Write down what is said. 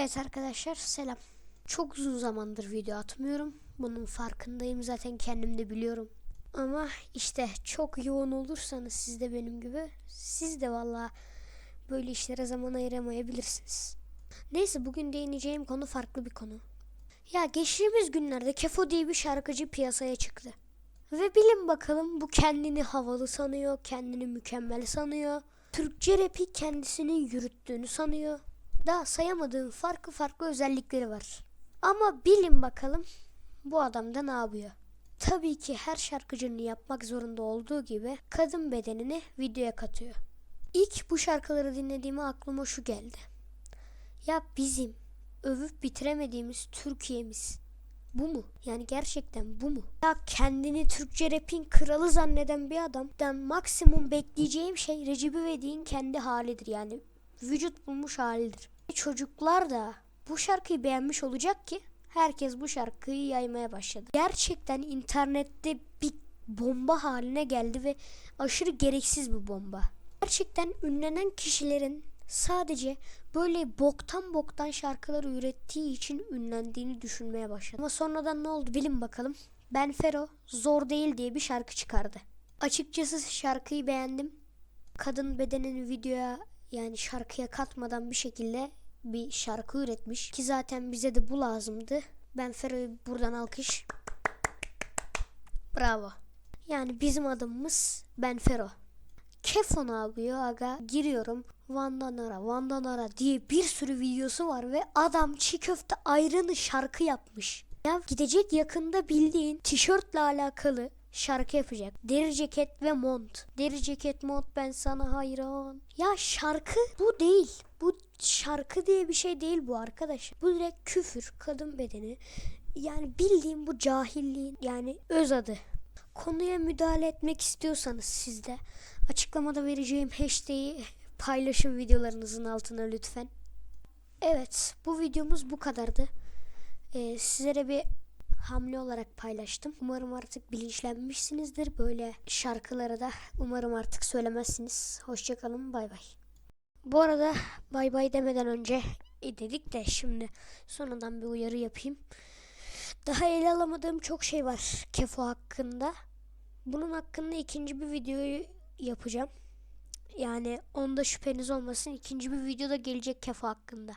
Evet arkadaşlar selam. Çok uzun zamandır video atmıyorum. Bunun farkındayım zaten kendim de biliyorum. Ama işte çok yoğun olursanız siz de benim gibi siz de valla böyle işlere zaman ayıramayabilirsiniz. Neyse bugün değineceğim konu farklı bir konu. Ya geçtiğimiz günlerde Kefo diye bir şarkıcı piyasaya çıktı. Ve bilin bakalım bu kendini havalı sanıyor, kendini mükemmel sanıyor. Türkçe rapi kendisinin yürüttüğünü sanıyor. Daha sayamadığım farklı farklı özellikleri var. Ama bilin bakalım bu adam da ne yapıyor? Tabii ki her şarkıcının yapmak zorunda olduğu gibi kadın bedenini videoya katıyor. İlk bu şarkıları dinlediğime aklıma şu geldi. Ya bizim övüp bitiremediğimiz Türkiye'miz bu mu? Yani gerçekten bu mu? Ya kendini Türkçe rapin kralı zanneden bir adamdan maksimum bekleyeceğim şey Recep İvedik'in kendi halidir. Yani vücut bulmuş halidir. Çocuklar da bu şarkıyı beğenmiş olacak ki herkes bu şarkıyı yaymaya başladı. Gerçekten internette bir bomba haline geldi ve aşırı gereksiz bir bomba. Gerçekten ünlenen kişilerin sadece böyle boktan boktan şarkılar ürettiği için ünlendiğini düşünmeye başladım. Ama sonradan ne oldu bilin bakalım. Ben Fero Zor Değil diye bir şarkı çıkardı. Açıkçası şarkıyı beğendim. Kadın bedenini videoya yani şarkıya katmadan bir şekilde bir şarkı üretmiş. Ki zaten bize de bu lazımdı. Ben Fero'yu buradan alkış. Bravo. Yani bizim adımız Ben Fero. Kefo ne yapıyor aga? Giriyorum. Vandanara, Vandanara diye bir sürü videosu var ve adam çiğ köfte ayranı şarkı yapmış. Ya gidecek yakında bildiğin tişörtle alakalı şarkı yapacak. Deri ceket ve mont. Deri ceket mont ben sana hayran. Ya şarkı bu değil. Bu şarkı diye bir şey değil bu arkadaş. Bu direkt küfür, kadın bedeni. Yani bildiğim bu cahilliğin yani öz adı. Konuya müdahale etmek istiyorsanız siz de açıklamada vereceğim hashtag'i paylaşın videolarınızın altına lütfen. Evet bu videomuz bu kadardı. Ee, sizlere bir hamle olarak paylaştım. Umarım artık bilinçlenmişsinizdir. Böyle şarkılara da umarım artık söylemezsiniz. Hoşçakalın bay bay. Bu arada bay bay demeden önce e, dedik de şimdi sonradan bir uyarı yapayım. Daha ele alamadığım çok şey var Kefo hakkında. Bunun hakkında ikinci bir videoyu yapacağım. Yani onda şüpheniz olmasın. ikinci bir videoda gelecek Kefo hakkında.